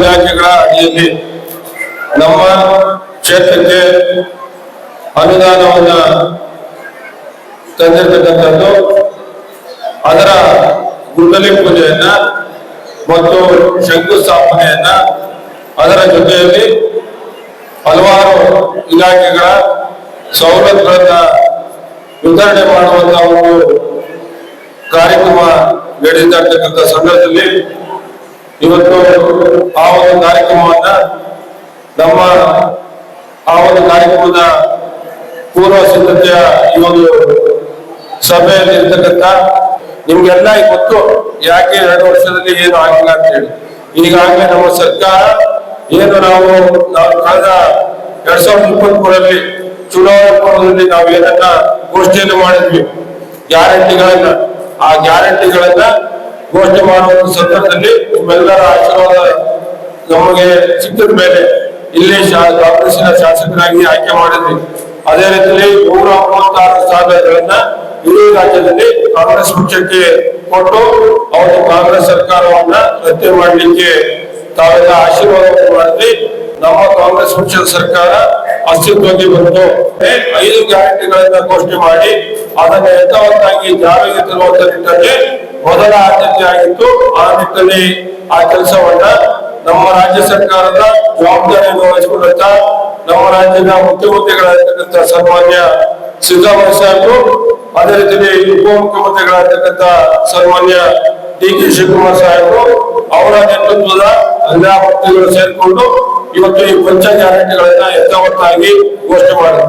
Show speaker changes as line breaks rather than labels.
ಇಲಾಖೆಗಳ ಅಡಿಯಲ್ಲಿ ನಮ್ಮ ಕ್ಷೇತ್ರಕ್ಕೆ ಅನುದಾನವನ್ನು ತಂದಿರತಕ್ಕಂಥದ್ದು ಅದರ ಗುಂಡಲಿ ಪೂಜೆಯನ್ನ ಮತ್ತು ಶಂಕುಸ್ಥಾಪನೆಯನ್ನ ಅದರ ಜೊತೆಯಲ್ಲಿ ಹಲವಾರು ಇಲಾಖೆಗಳ ಸವಲತ್ತುಗಳನ್ನ ವಿತರಣೆ ಮಾಡುವಂತಹ ಒಂದು ಕಾರ್ಯಕ್ರಮ ನಡೆಯುತ್ತಿರ್ತಕ್ಕಂಥ ಸಂದರ್ಭದಲ್ಲಿ ಇವತ್ತು ಆ ಒಂದು ಕಾರ್ಯಕ್ರಮವನ್ನ ನಮ್ಮ ಆ ಒಂದು ಕಾರ್ಯಕ್ರಮದ ಪೂರ್ವ ಸಿದ್ಧತೆಯ ಈ ಒಂದು ಸಭೆಯಲ್ಲಿ ಇರ್ತಕ್ಕಂಥ ನಿಮ್ಗೆಲ್ಲ ಗೊತ್ತು ಯಾಕೆ ಎರಡು ವರ್ಷದಲ್ಲಿ ಏನು ಆಗಿಲ್ಲ ಅಂತ ಹೇಳಿ. ಈಗಾಗಲೇ ನಮ್ಮ ಸರ್ಕಾರ ಏನು ನಾವು ನಾವು ಕಳೆದ ಎರಡ್ ಸಾವಿರದ ಇಪ್ಪತ್ತ್ ಮೂರಲ್ಲಿ ಚುನಾವಣಾ ಪೂರ್ವದಲ್ಲಿ ನಾವು ಏನನ್ನ ಘೋಷಣೆಯನ್ನು ಮಾಡಿದ್ವಿ. ಗ್ಯಾರಂಟಿಗಳನ್ನ. ಆ ಗ್ಯಾರಂಟಿಗಳನ್ನ ಘೋಷಣೆ ಮಾಡುವ ಸಂದರ್ಭದಲ್ಲಿ ನಿಮ್ಮೆಲ್ಲರ ಆಶೀರ್ವಾದ ನಮಗೆ ಸಿಕ್ಕಿದ ಮೇಲೆ ಇಲ್ಲಿ ಕಾಂಗ್ರೆಸ್ಸಿನ ಶಾಸಕರಾಗಿ ಆಯ್ಕೆ ಮಾಡಿದ್ವಿ ಅದೇ ರೀತಿಯಲ್ಲಿ ನೂರ ಮೂವತ್ತಾರು ಸ್ಥಾನಗಳನ್ನ ಇಡೀ ರಾಜ್ಯದಲ್ಲಿ ಕಾಂಗ್ರೆಸ್ ಪಕ್ಷಕ್ಕೆ ಕೊಟ್ಟು ಅವರು ಕಾಂಗ್ರೆಸ್ ಸರ್ಕಾರವನ್ನ ರದ್ದು ಮಾಡಲಿಕ್ಕೆ ತಾವೆಲ್ಲ ಆಶೀರ್ವಾದ ಮಾಡಿದ್ವಿ ನಮ್ಮ ಕಾಂಗ್ರೆಸ್ ಪಕ್ಷದ ಸರ್ಕಾರ ಅಸ್ತಿತ್ವಕ್ಕೆ ಬಂತು. ಐದು ಗ್ಯಾರಂಟಿಗಳನ್ನ ಘೋಷಣೆ ಮಾಡಿ ಅದನ್ನ ಯಥಾವತ್ತಾಗಿ ಜಾರಿಗೆ ತರುವಂತ ನಿಟ್ಟಿನಲ್ಲಿ ಮೊದಲ ಆದ್ಯತೆ ಆಗಿತ್ತು. ಆ ನಿಟ್ಟಿನಲ್ಲಿ ಆ ಕೆಲಸವನ್ನ ನಮ್ಮ ರಾಜ್ಯ ಸರ್ಕಾರದ ಜವಾಬ್ದಾರಿಯನ್ನು ವಹಿಸಿಕೊಂಡಂತ ನಮ್ಮ ರಾಜ್ಯದ ಮುಖ್ಯಮಂತ್ರಿಗಳಾಗಿರ್ತಕ್ಕಂಥ ಸನ್ಮಾನ್ಯ ಸಿದ್ದರಾಮಯ್ಯ ಸಾಹೇಬರು, ಅದೇ ರೀತಿಯಲ್ಲಿ ಉಪಮುಖ್ಯಮಂತ್ರಿಗಳಾಗಿರ್ತಕ್ಕಂಥ ಸನ್ಮಾನ್ಯ ಡಿ ಕೆ ಶಿವಕುಮಾರ್ ಸಾಹೇಬರು, ಅವರ ನೇತೃತ್ವದ ಎಲ್ಲಾ ಮಂತ್ರಿಗಳು ಸೇರಿಕೊಂಡು ಇವತ್ತು ಈ ಪಂಚ ಗ್ಯಾರಂಟಿಗಳನ್ನ ಯಥಾವತ್ತಾಗಿ ಘೋಷಣೆ ಮಾಡಿದ್ರು.